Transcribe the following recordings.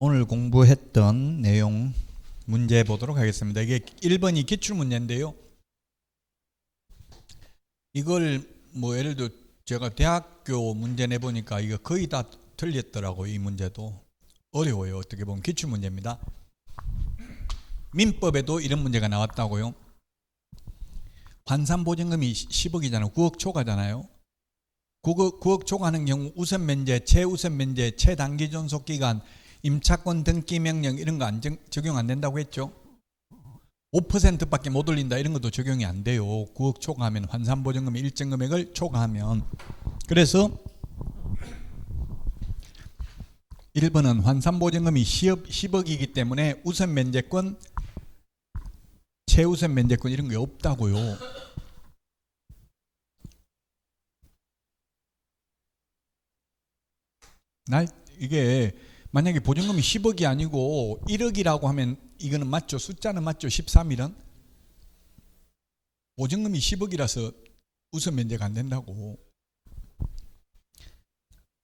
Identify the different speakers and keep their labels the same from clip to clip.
Speaker 1: 오늘 공부했던 내용 문제 보도록 하겠습니다. 이게 1번이 기출 문제인데요. 이걸 뭐 예를 들어 제가 대학교 문제 내보니까 이거 거의 다 틀렸더라고요. 이 문제도 어려워요. 어떻게 보면 기출 문제입니다. 민법에도 이런 문제가 나왔다고요. 환산보증금이 10억이잖아요. 9억 초과잖아요. 9억, 9억 초과하는 경우 우선 면제, 최우선 면제, 최단기 존속 기간, 임차권 등기 명령 이런 거 안 적용 안 된다고 했죠. 5%밖에 못 올린다 이런 것도 적용이 안 돼요. 9억 초과하면 환산 보증금 일정 금액을 초과하면 그래서 1번은 환산 보증금이 10억, 10억이기 때문에 우선 면제권, 최우선 면제권 이런 게 없다고요. 날 이게 만약에 보증금이 10억이 아니고 1억이라고 하면 이거는 맞죠? 숫자는 맞죠? 13일은 보증금이 10억이라서 우선 면제가 안 된다고.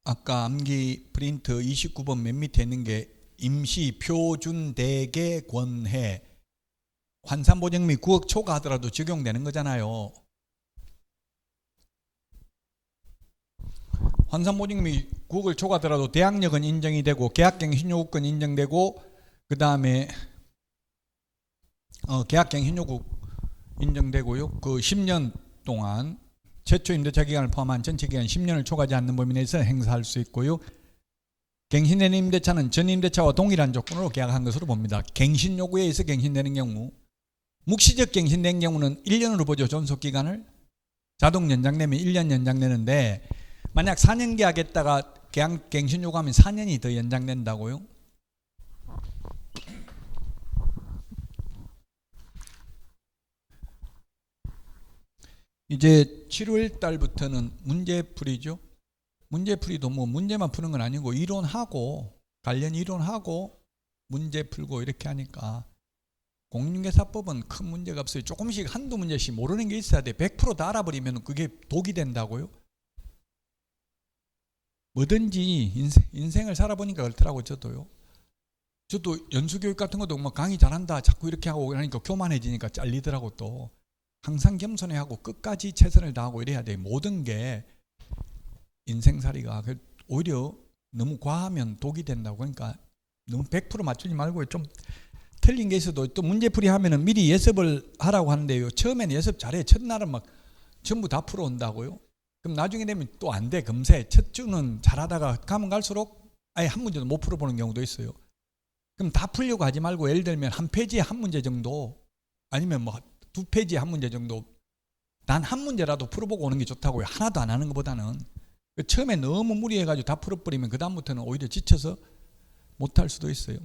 Speaker 1: 아까 암기 프린트 29번 맨 밑에 있는 게 임시 표준 대개 권해 환산 보증금이 9억 초과하더라도 적용되는 거잖아요. 환산보증금이 9억을 초과하더라도 대항력은 인정이 되고 계약갱신 요구권 인정되고 그 다음에 어, 계약갱신 요구 인정되고요. 그 10년 동안 최초 임대차 기간을 포함한 전체 기간 10년을 초과하지 않는 범위 내에서 행사할 수 있고요. 갱신된 임대차는 전 임대차와 동일한 조건으로 계약한 것으로 봅니다. 갱신 요구에 의해서 갱신되는 경우 묵시적 갱신된 경우는 1년으로 보죠. 존속 기간을 자동 연장되면 1년 연장되는데 만약 4년 계약했다가 계약 갱신 요구하면 4년이 더 연장된다고요? 이제 7월 달부터는 문제풀이죠. 문제풀이도 뭐 문제만 푸는 건 아니고 이론하고 관련 이론하고 문제 풀고 이렇게 하니까 공인중개사법은 큰 문제가 없어요. 조금씩 한두 문제씩 모르는 게 있어야 돼. 100%다 알아버리면 그게 독이 된다고요. 뭐든지 인생, 인생 을 살아보니까 그렇더라고 저도요. 저도 연수교육 같은 것도 뭐 강의 잘한다 자꾸 이렇게 하고 그러니까 교만해지니까 잘리더라고 또. 항상 겸손해 하고 끝까지 최선을 다하고 이래야 돼. 모든 게 인생살이가 그 오히려 너무 과하면 독이 된다고 그러니까 너무 100% 맞추지 말고 좀 틀린 게 있어도 또 문제풀이 하면은 미리 예습을 하라고 하는데요. 처음에는 예습 잘해. 첫날은 막 전부 다 풀어온다고요 그럼 나중에 되면 또 안 돼. 금세 첫 주는 잘하다가 가면 갈수록 아예 한 문제도 못 풀어보는 경우도 있어요. 그럼 다 풀려고 하지 말고 예를 들면 한 페이지에 한 문제 정도 아니면 뭐 두 페이지에 한 문제 정도 단한 문제라도 풀어보고 오는 게 좋다고요. 하나도 안 하는 것보다는 처음에 너무 무리해가지고 다 풀어버리면 그 다음부터는 오히려 지쳐서 못할 수도 있어요.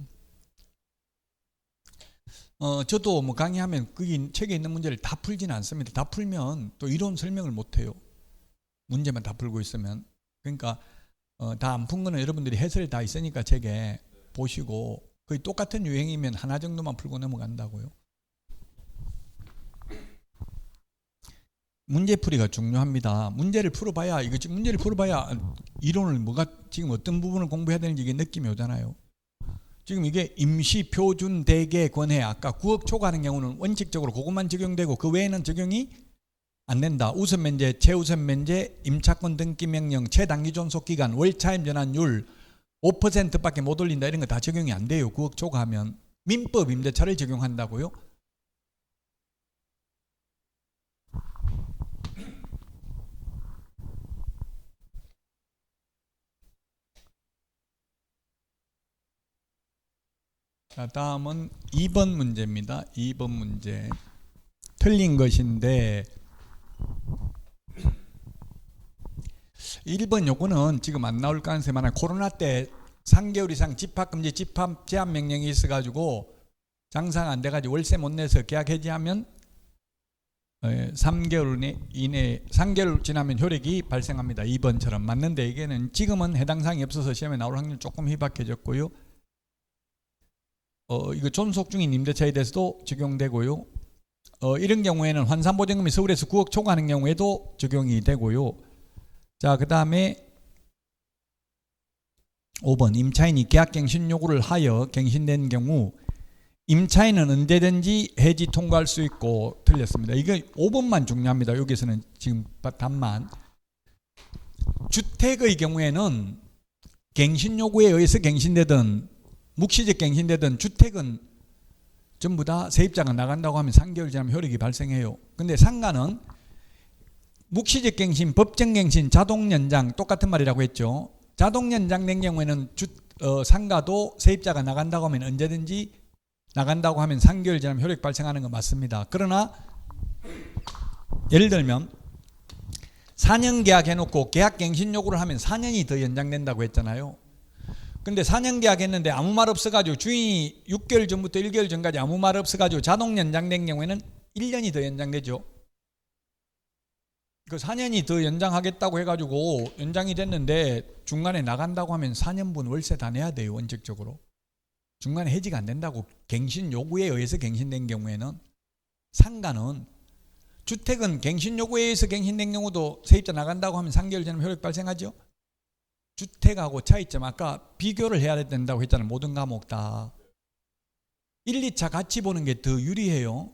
Speaker 1: 어, 저도 뭐 강의하면 거기 책에 있는 문제를 다 풀지는 않습니다. 다 풀면 또 이론 설명을 못해요. 문제만 다 풀고 있으면 그러니까 어, 다 안 푼 거는 여러분들이 해설이 다 있으니까 책에 보시고 거의 똑같은 유행이면 하나 정도만 풀고 넘어간다고요. 문제풀이가 중요합니다. 문제를 풀어봐야 이거 지금 문제를 풀어봐야 이론을 뭐가 지금 어떤 부분을 공부해야 되는지 이게 느낌이 오잖아요. 지금 이게 임시 표준 대개 권해 아까 9억 초과하는 경우는 원칙적으로 그것만 적용되고 그 외에는 적용이 안 된다. 우선 면제, 최우선 면제, 임차권 등기 명령, 최단기 존속 기간, 월차임 전환율 5%밖에 못 올린다 이런 거 다 적용이 안 돼요. 9억 초과하면 민법 임대차를 적용한다고요? 자, 다음은 2번 문제입니다. 2번 문제. 틀린 것인데 1번 요거는 지금 안 나올 가능성이 많아요. 코로나 때 3개월 이상 집합금지 집합 제한 명령이 있어가지고 장사가 안 돼가지고 월세 못 내서 계약 해지하면 3개월 이내 3개월 지나면 효력이 발생합니다. 2번처럼 맞는데 이게는 지금은 해당 사항이 없어서 시험에 나올 확률 조금 희박해졌고요. 어, 이거 존속 중인 임대차에 대해서도 적용되고요. 어, 이런 경우에는 환산보증금이 서울에서 9억 초과하는 경우에도 적용이 되고요. 자, 그 다음에 5번 임차인이 계약갱신 요구를 하여 갱신된 경우 임차인은 언제든지 해지 통과할 수 있고 틀렸습니다. 이게 5번만 중요합니다. 여기서는 지금 답만 주택의 경우에는 갱신 요구에 의해서 갱신되든 묵시적 갱신되든 주택은 전부 다 세입자가 나간다고 하면 3개월 지나면 효력이 발생해요. 근데 상가는 묵시적 갱신, 법정 갱신, 자동 연장 똑같은 말이라고 했죠. 자동 연장된 경우에는 주, 어, 상가도 세입자가 나간다고 하면 언제든지 나간다고 하면 3개월 지나면 효력 발생하는 건 맞습니다. 그러나 예를 들면 4년 계약 해놓고 계약 갱신 요구를 하면 4년이 더 연장된다고 했잖아요. 근데 4년 계약 했는데 아무 말 없어가지고 주인이 6개월 전부터 1개월 전까지 아무 말 없어가지고 자동 연장된 경우에는 1년이 더 연장되죠. 그 4년이 더 연장하겠다고 해가지고 연장이 됐는데 중간에 나간다고 하면 4년분 월세 다 내야 돼요 원칙적으로 중간에 해지가 안 된다고 갱신 요구에 의해서 갱신된 경우에는 상가는 주택은 갱신 요구에 의해서 갱신된 경우도 세입자 나간다고 하면 3개월 전에 효력 발생하죠 주택하고 차이점 아까 비교를 해야 된다고 했잖아요 모든 과목 다 1, 2차 같이 보는 게 더 유리해요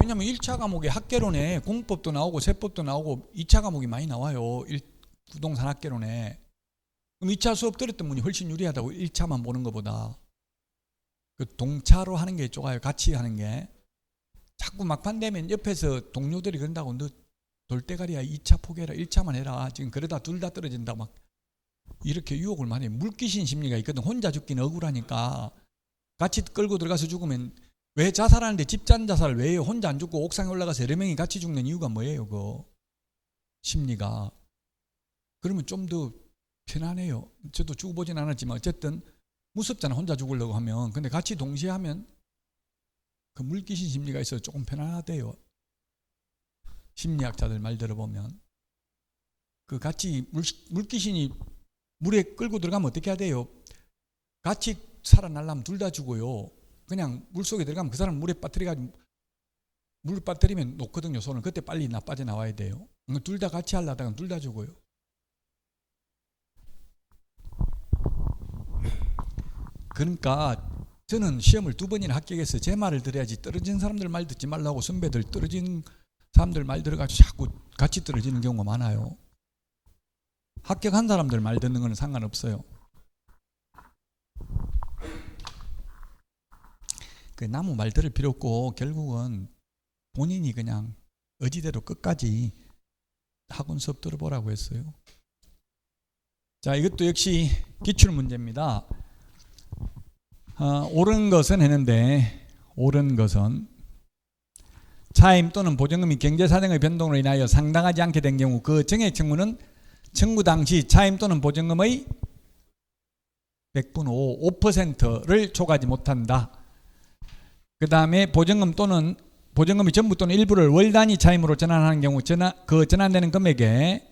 Speaker 1: 왜냐면 1차 과목에 학개론에 공법도 나오고 세법도 나오고 2차 과목이 많이 나와요. 일, 부동산 학개론에. 그럼 2차 수업 들었던 분이 훨씬 유리하다고 1차만 보는 것보다. 그 동차로 하는 게 좋아요. 같이 하는 게. 자꾸 막판 되면 옆에서 동료들이 그런다고 너 돌대가리야 2차 포기해라 1차만 해라 지금 그러다 둘 다 떨어진다 막 이렇게 유혹을 많이 해. 물귀신 심리가 있거든 혼자 죽기는 억울하니까 같이 끌고 들어가서 죽으면 왜 자살하는데 집단 자살 왜 해요? 혼자 안 죽고 옥상에 올라가서 여러 명이 같이 죽는 이유가 뭐예요? 그 심리가 그러면 좀 더 편안해요. 저도 죽어보진 않았지만 어쨌든 무섭잖아 혼자 죽으려고 하면 근데 같이 동시에 하면 그 물귀신 심리가 있어서 조금 편안하대요. 심리학자들 말 들어보면 그 같이 물, 물귀신이 물에 끌고 들어가면 어떻게 해야 돼요? 같이 살아날라면 둘 다 죽어요. 그냥 물 속에 들어가면 그 사람 물에 빠뜨려가지고 물 빠뜨리면 녹거든요 손을 그때 빨리 나 빠져 나와야 돼요. 둘 다 같이 하려다가 둘 다 죽어요. 그러니까 저는 시험을 두 번이나 합격해서 제 말을 들어야지 떨어진 사람들 말 듣지 말라고 선배들 떨어진 사람들 말 들어가지고 자꾸 같이 떨어지는 경우가 많아요. 합격한 사람들 말 듣는 거는 상관없어요. 그 나무 말 들을 필요 없고 결국은 본인이 그냥 어지대로 끝까지 학원 수업 들어보라고 했어요. 자, 이것도 역시 기출 문제입니다. 어, 옳은 것은 했는데 옳은 것은 차임 또는 보증금이 경제사정의 변동으로 인하여 상당하지 않게 된 경우 그 정액 청구는 청구 당시 차임 또는 보증금의 100분 5, 5%를 초과하지 못한다. 그 다음에 보증금 또는 보증금이 전부 또는 일부를 월 단위 차임으로 전환하는 경우 전환, 그 전환되는 금액에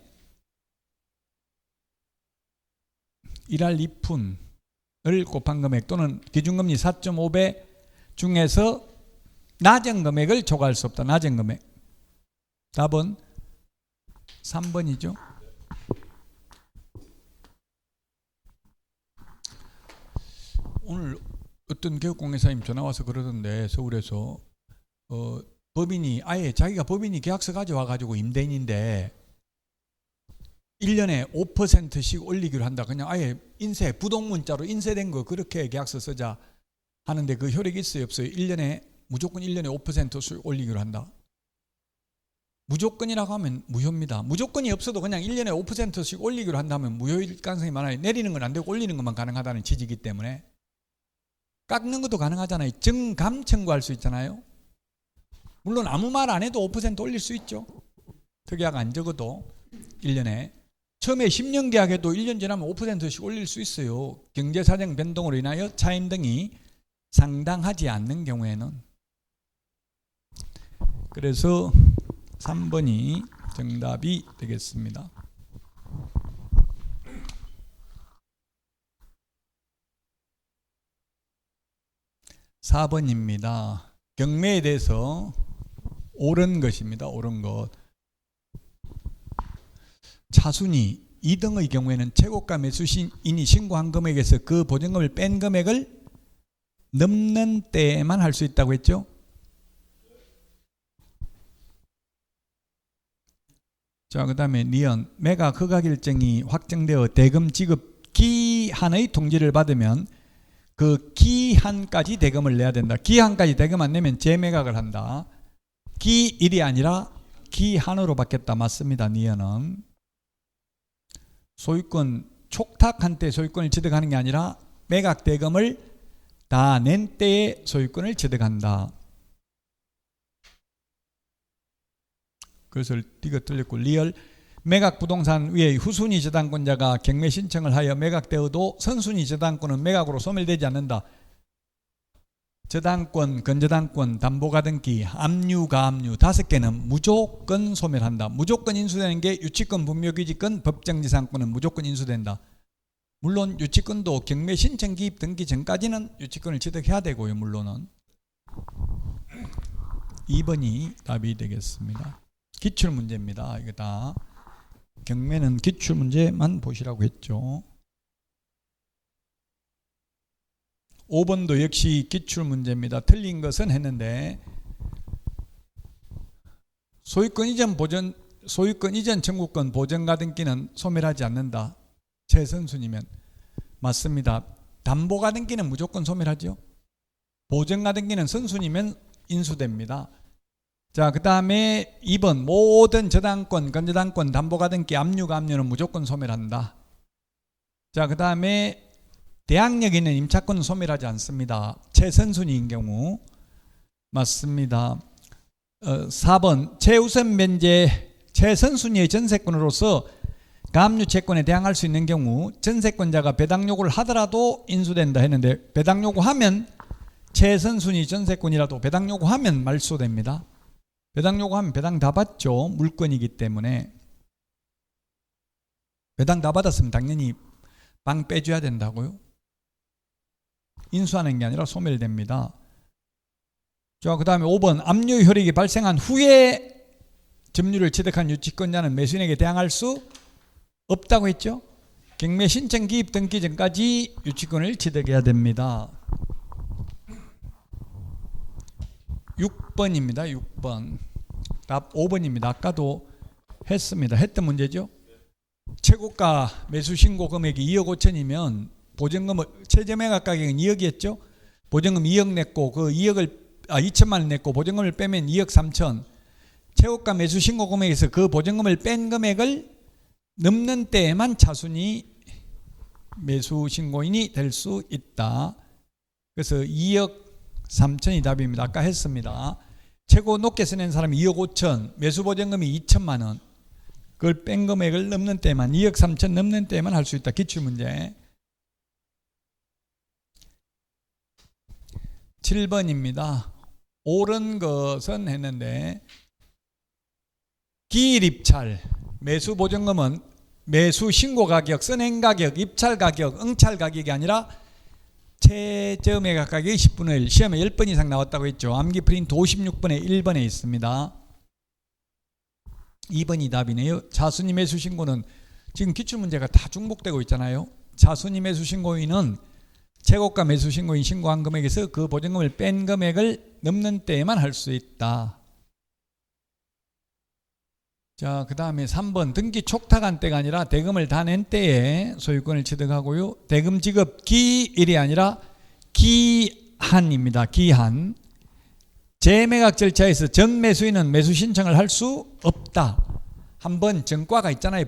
Speaker 1: 1할 2푼을 곱한 금액 또는 기준금리 4.5배 중에서 낮은 금액을 초과할 수 없다. 낮은 금액. 답은 3번이죠. 오늘 어떤 교육공회사님 전화 와서 그러던데 서울에서 어, 법인이 아예 자기가 법인이 계약서 가져와 가지고 임대인인데 1년에 5%씩 올리기로 한다. 그냥 아예 인쇄 부동문자로 인쇄된 거 그렇게 계약서 쓰자 하는데 그 효력이 있어요, 없어요? 1년에 무조건 1년에 5%씩 올리기로 한다. 무조건이라고 하면 무효입니다. 무조건이 없어도 그냥 1년에 5%씩 올리기로 한다면 무효일 가능성이 많아요. 내리는 건 안 되고 올리는 것만 가능하다는 취지이기 때문에 깎는 것도 가능하잖아요. 증감 청구할 수 있잖아요. 물론 아무 말 안 해도 5% 올릴 수 있죠. 특약 안 적어도 1년에 처음에 10년 계약해도 1년 지나면 5%씩 올릴 수 있어요. 경제사정 변동으로 인하여 차임 등이 상당하지 않는 경우에는 그래서 3번이 정답이 되겠습니다. 4번입니다. 경매에 대해서 옳은 것입니다. 옳은 것. 차순이 2등의 경우에는 최고가 매수인이 신고한 금액에서 그 보증금을 뺀 금액을 넘는 때에만 할 수 있다고 했죠. 자, 그 다음에 니은 매각 허가 결정이 확정되어 대금 지급 기한의 통지를 받으면 그 기한까지 대금을 내야 된다. 기한까지 대금 안 내면 재매각을 한다. 기일이 아니라 기한으로 받겠다. 맞습니다. 니은은 소유권 촉탁한 때 소유권을 취득하는 게 아니라 매각 대금을 다 낸 때에 소유권을 취득한다. 그것을 띠가 틀렸고 리얼 매각 부동산 위에 후순위 저당권자가 경매 신청을 하여 매각되어도 선순위 저당권은 매각으로 소멸되지 않는다. 저당권, 건저당권, 담보가등기, 압류, 가압류 다섯 개는 무조건 소멸한다. 무조건 인수되는 게 유치권, 분묘기지권, 법정지상권은 무조건 인수된다. 물론 유치권도 경매 신청 기입 등기 전까지는 유치권을 취득해야 되고요. 물론은 2번이 답이 되겠습니다. 기출 문제입니다. 이거 다 경매는 기출 문제만 보시라고 했죠. 5번도 역시 기출 문제입니다. 틀린 것은 했는데 소유권 이전 보전 소유권 이전 청구권 보전 가 등기는 소멸하지 않는다. 최선순이면 맞습니다. 담보 가 등기는 무조건 소멸하죠. 보전 가 등기는 선순이면 인수됩니다. 자, 그 다음에 2번 모든 저당권, 건저당권, 담보가 등기, 압류가 압류는 무조건 소멸한다. 자, 그 다음에 대항력 있는 임차권은 소멸하지 않습니다. 최선순위인 경우 맞습니다. 어, 4번 최우선 면제 최선순위의 전세권으로서 가압류 채권에 대항할 수 있는 경우 전세권자가 배당 요구를 하더라도 인수된다 했는데 배당 요구하면 최선순위 전세권이라도 배당 요구하면 말소됩니다. 배당 요구하면 배당 다 받죠. 물건이기 때문에 배당 다 받았으면 당연히 방 빼줘야 된다고요. 인수하는 게 아니라 소멸됩니다. 자, 그 다음에 5번 압류 효력이 발생한 후에 점유를 취득한 유치권자는 매수인에게 대항할 수 없다고 했죠. 경매 신청 기입 등기 전까지 유치권을 취득해야 됩니다. 6번입니다. 6번. 답 5번입니다. 아까도 했습니다. 했던 문제죠. 최고가 매수 신고 금액이 2억 5천이면 보증금 최저 매각 가격은 2억이었죠. 보증금 2억 냈고 그 2억을 아 2천만 원 냈고 보증금을 빼면 2억 3천. 최고가 매수 신고 금액에서 그 보증금을 뺀 금액을 넘는 때에만 차순이 매수 신고인이 될 수 있다. 그래서 2억 3천이 답입니다. 아까 했습니다. 최고 높게 쓰는 사람이 2억 5천, 매수 보증금이 2천만 원. 그걸 뺀 금액을 넘는 때만 2억 3천 넘는 때만 할 수 있다. 기출 문제. 7번입니다. 옳은 것은 했는데 기일 입찰 매수 보증금은 매수 신고 가격, 선행 가격, 입찰 가격, 응찰 가격이 아니라 최저 매각 가격이 10분의 1 시험에 10번 이상 나왔다고 했죠. 암기 프린트 56번에 1번에 있습니다. 2번이 답이네요. 자순이 매수 신고는 지금 기출 문제가 다 중복되고 있잖아요. 자순이 매수 신고인은 최고가 매수 신고인 신고한 금액에서 그 보증금을 뺀 금액을 넘는 때에만 할 수 있다. 자, 그 다음에 3번 등기 촉탁한 때가 아니라 대금을 다 낸 때에 소유권을 취득하고요. 대금 지급 기일이 아니라 기한입니다. 기한. 재매각 절차에서 전 매수인은 매수 신청을 할 수 없다. 한번 전과가 있잖아요.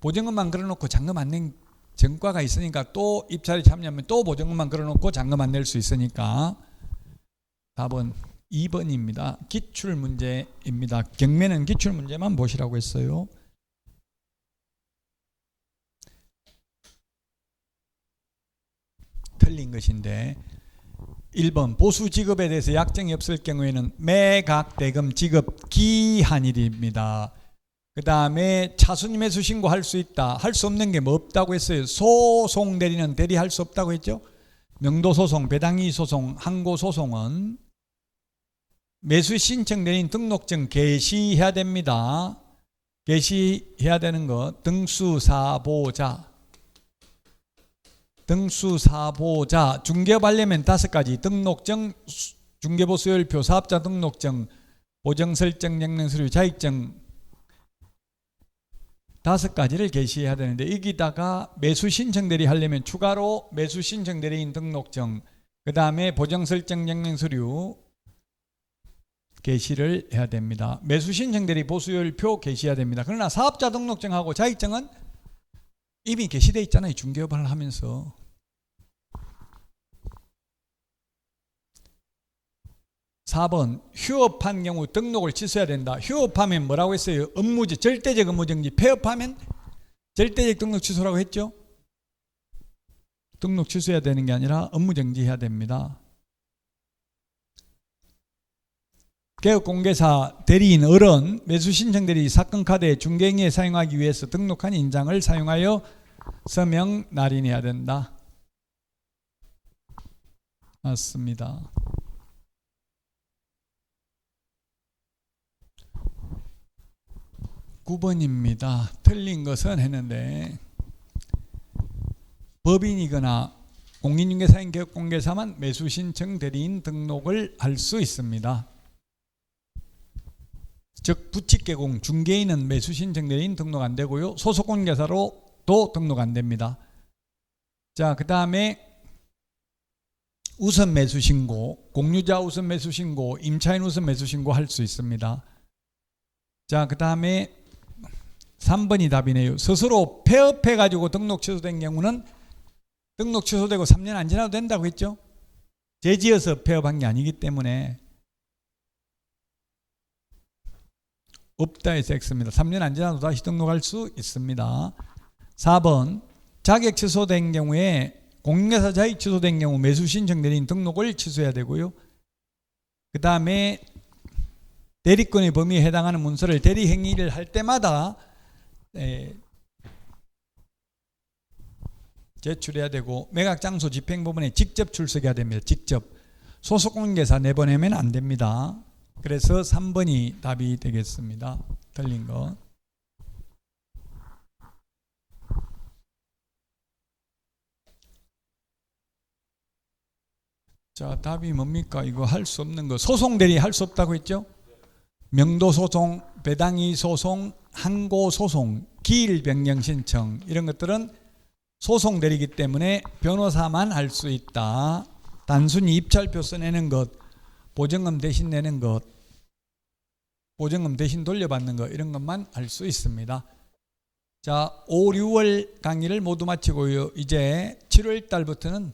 Speaker 1: 보증금만 걸어놓고 잔금 안낸 전과가 있으니까 또 입찰에 참여하면 또 보증금만 걸어놓고 잔금 안 낼 수 있으니까 답은 2번입니다. 기출 문제입니다. 경매는 기출 문제만 보시라고 했어요. 틀린 것인데 1번 보수 지급에 대해서 약정이 없을 경우에는 매각 대금 지급 기한일입니다. 그 다음에 차순 매수 신고할 수 있다. 할 수 없는 게 뭐 없다고 했어요. 소송 대리는 대리할 수 없다고 했죠. 명도 소송, 배당이 소송, 항고 소송은 매수 신청 내린 등록증 게시해야 됩니다. 게시해야 되는 것 등수사보자. 등수사보자. 중개업하려면 다섯 가지. 등록증 수- 중개보수열표 사업자 등록증 보정설정 영명서류 자격증 다섯 가지를 게시해야 되는데 여기다가 매수 신청 대리 하려면 추가로 매수 신청 대리인 등록증 그 다음에 보정설정 영명서류 게시를 해야 됩니다. 매수 신청 대리 보수열표 게시해야 됩니다. 그러나 사업자 등록증하고 자격증은 이미 게시돼 있잖아요. 중개업을 하면서. 사번 휴업한 경우 등록을 취소해야 된다. 휴업하면 뭐라고 했어요? 업무지 절대적 업무정지. 폐업하면 절대적 등록 취소라고 했죠. 등록 취소해야 되는 게 아니라 업무정지해야 됩니다. 개업공개사 대리인 어른 매수 신청 대리 사건 카드에 중개행위에 사용하기 위해서 등록한 인장을 사용하여 서명 날인해야 된다. 맞습니다. 구번입니다 틀린 것은 했는데 법인이거나 공인중개사인 개업공개사만 매수 신청 대리인 등록을 할 수 있습니다. 즉 부칙개공 중개인은 매수 신청 대리인 등록 안 되고요. 소속 공개사로도 등록 안 됩니다. 자, 그 다음에 우선 매수 신고, 공유자 우선 매수 신고, 임차인 우선 매수 신고 할 수 있습니다. 자, 그 다음에 3번이 답이네요. 스스로 폐업해 가지고 등록 취소된 경우는 등록 취소되고 3년 안 지나도 된다고 했죠. 재지어서 폐업한 게 아니기 때문에 없다 해서 X입니다. 3년 안 지나도 다시 등록할 수 있습니다. 4번 자격 취소된 경우에 공인회사 자격 취소된 경우 매수 신청 대리인 등록을 취소해야 되고요. 그 다음에 대리권의 범위에 해당하는 문서를 대리 행위를 할 때마다 에, 제출해야 되고 매각 장소 집행부분에 직접 출석해야 됩니다. 직접 소속 공개사 내보내면 안 됩니다. 그래서 3번이 답이 되겠습니다. 틀린 거. 자, 답이 뭡니까? 이거 할 수 없는 거. 소송 대리 할 수 없다고 했죠? 명도 소송, 배당이 소송, 항고 소송, 기일 변경 신청 이런 것들은 소송 대리기 때문에 변호사만 할 수 있다. 단순히 입찰표 써내는 것, 보증금 대신 내는 것, 보증금 대신 돌려받는 것 이런 것만 할수 있습니다. 자, 5, 6월 강의를 모두 마치고요. 이제 7월 달부터는